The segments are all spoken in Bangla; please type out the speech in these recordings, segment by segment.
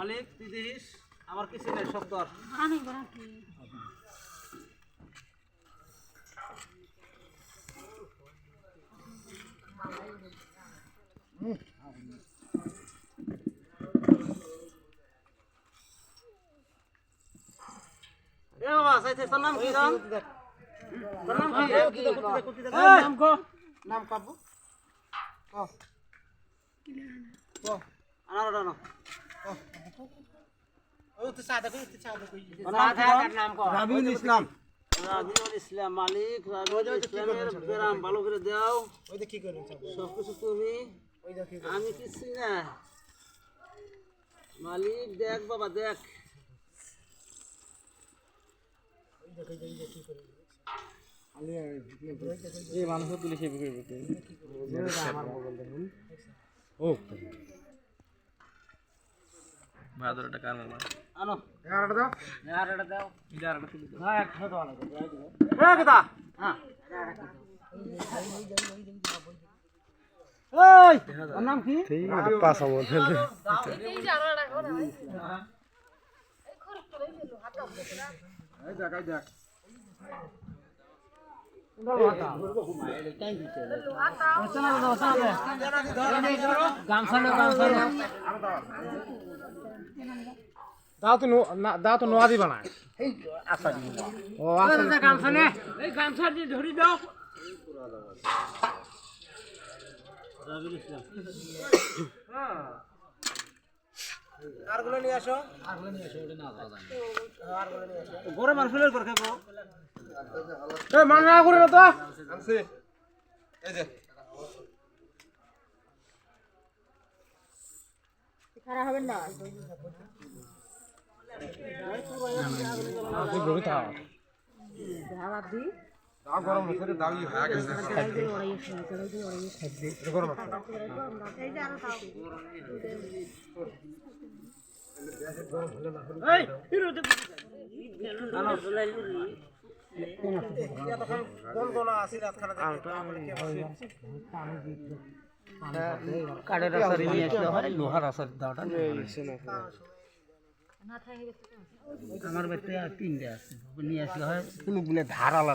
মালিক তুই আমার কিছু নেই সব তোর নাম কি নাম কি। রাবিউল ইসলাম। ইসলাম মালিক রাজিউল ইসলামের গ্রাম ভালো করে দাও। ওই যে কি করেন সব সব কিছু তুমি আমি কিছু না। মালিক দেখ বাবা দেখ। মানুষ মোবাইল দেখুন ও। ভাদরটা কার মামা? আনো। এগারোটা দাও। এগারোটা দাও। এগারোটা তুলি না একশো দাও না এ কথা। হ্যাঁ। এই ওর নাম কি? পাঁচ আমল এই না এই খরচ করে দিল হাত এই দেখ এই দাও তো নো- না ও আচ্ছা গামছা এই গামছা দিয়ে ধরি দাও রাবিল ইসলাম আরগুলো নিয়ে আসো গরম আর ফেলের করে খাব এই মান না করে না তো? আনছি। এই যে। খারাপ হবে না। তুই রবি থাও ধাবা দি কাঠের রাস্তা নিয়ে হয় লোহার রাস্তা দাওটা আমার বাড়িতে তিনটে আছে। নিয়ে আসলে হয় কোনো গুলো ধার আলা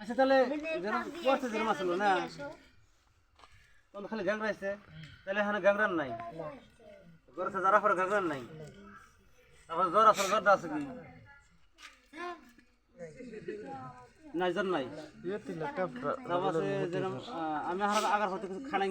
আচ্ছা তাহলে করছে যেরকম আসলো না? তখন খালি গ্যাংরা আসছে তাহলে এখানে গ্যাংরান নাই? গরছে যারা পরে গ্যাংরান নাই। তারপর জ্বর আসলে জ্বরটা আছে কি? নাই জ্বর নাই? আমি আগার হতে কিছু খানাই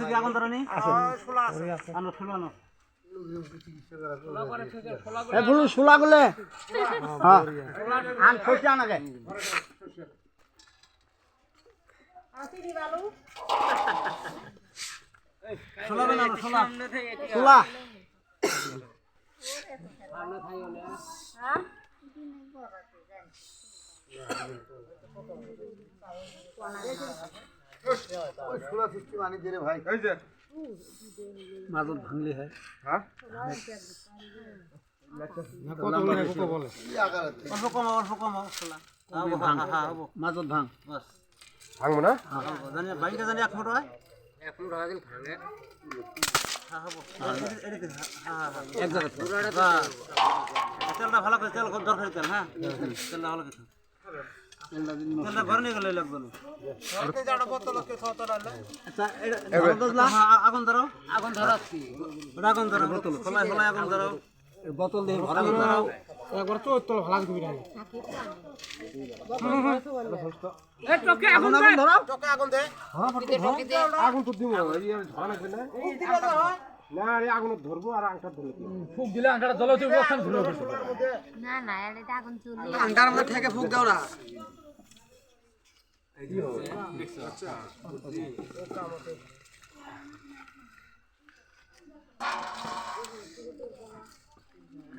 কি আগুন ধরানি? আনো ঠুলো আনো। এ ফুলু শুলা গলে। হ্যাঁ। আন সর্ষে হ্যাঁ। হ্যাঁ? হব মাজত ভাঙ। বাস। ভাঙবো না? হ্যাঁ জানি এক ফুট হয় এক ফুট হয় ভাঙে। তেলটা ভালো করে তেল দরকারি তেল হ্যাঁ তেলটা ভালো করে তেলটা ঘরে নিয়ে গেলে লাগবে আগুন ধরো। আগুন ধরো। আগুন ধরো। বোতল খোলায় খোলায় আগুন ধরো। বোতল দিয়ে আগুন ধরো। একবার তো তোর ভালো দিবি না আগুন আগুন তো দিব। না। আগুন ধরবো আর আংটা ধরবো ফুক দিলে আংটা জ্বলে তুই ওখানে ধরে না না এটা আগুন চুলি আন্ডার মধ্যে থেকে ফুক দাও না। এই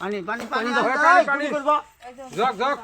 পানি পানি পানি দাও। পানি, পানি। করব জগ জগ